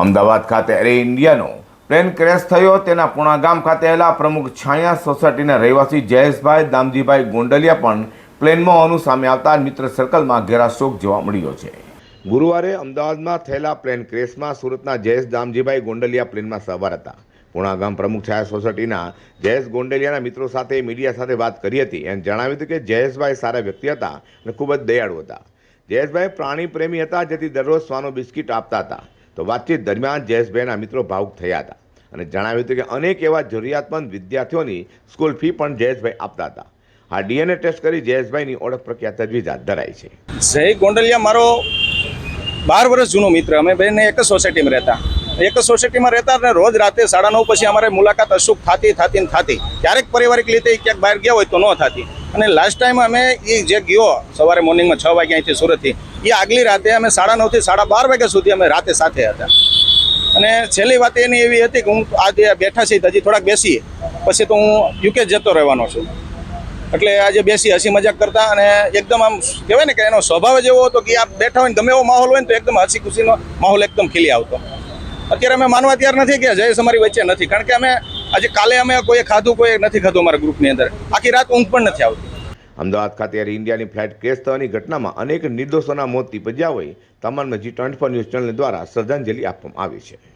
અમદાવાદ ખાતે air ઇન્ડિયાનો plane crash થયો. તેના પૂણા ગામ ખાતે આવેલા પ્રમુખ છાયા સોસાયટીના રહેવાસી જયેશભાઈ, દામજીભાઈ ગોંડલિયા પણ પ્લેનમાં હોવાનું સામે આવતા મિત્ર સર્કલમાં ઘેરા શોક જોવા મળ્યો છે. ગુરુવારે અમદાવાદમાં થયેલા પ્લેન ક્રેશમાં સુરતના જયેશ, દામજીભાઈ ગોંડલિયા પ્લેનમાં સવાર હતા. પૂણા ગામ પ્રમુખ છાયા સોસાયટીના જયેશ ગોંડલિયાના મિત્રો સાથે મીડિયા સાથે વાત કરી હતી. અને જણાવ્યું હતું કે જયેશભાઈ સારા વ્યક્તિ હતા અને ખૂબ જ દયાળુ હતા. જયેશભાઈ પ્રાણી પ્રેમી હતા, જેથી દરરોજ સ્વાનો બિસ્કિટ આપતા હતા. તો વાતચીત દરમિયાન જયેશભાઈના મિત્રો ભાવુક થયા હતા અને જણાવ્યું હતું કે અનેક એવા જરૂરિયાતમંદ વિદ્યાર્થીઓની સ્કૂલ ફી પણ જયેશભાઈ આપતા હતા. આ ડીએનએ ટેસ્ટ કરી જયેશભાઈની ઓળખ પ્રક્રિયા તજવીજ હાથ ધરાઈ છે. જય ગોંડલિયા, મારો બાર વર્ષ જૂનો મિત્ર. અમે બંને એક સોસાયટીમાં રહેતા. એક સોસાયટીમાં રહેતા અને રોજ રાતે સાડા નવ પછી અમારે મુલાકાત અશુક થતી થતી થતી. ક્યારેક પારિવારિક રીતે ક્યાંક બહાર ગયા હોય તો ન થતી. અને લાસ્ટ ટાઈમ અમે એ જે ગયો, સવારે મોર્નિંગમાં છ વાગ્યા અહીંથી સુરતથી એ આગલી રાતે અમે સાડા નવથી સાડા બાર વાગ્યા સુધી અમે રાતે સાથે હતા. અને છેલ્લી વાત એની એવી હતી કે હું આજે બેઠા છીએ હજી થોડાક બેસીએ. પછી તો હું યુકે જતો રહેવાનો છું. એટલે આજે બેસી હસી મજાક કરતા અને એકદમ આમ કહેવાય ને કે એનો સ્વભાવ જ એવો હતો કે આ બેઠા હોય ને ગમે એવો માહોલ હોય ને તો એકદમ હસી ખુશીનો માહોલ એકદમ ખીલી આવતો. અત્યારે અમે માનવા તૈયાર નથી કે જયેશ અમારી વચ્ચે નથી. કારણ કે અમે આજે કાલે અમે કોઈએ ખાધું કોઈ નથી ખાધું અમારા ગ્રુપની અંદર. આખી રાત ઊંઘ પણ નથી આવતી. અમદાવાદ ખાતે એર ઇન્ડિયાની ફ્લાઇટ ક્રેશ થવાની ઘટનામાં અનેક નિર્દોષોના મોત નીપજ્યા હોય, તમામ G twenty four news channel દ્વારા શ્રદ્ધાંજલિ આપવામાં આવી છે.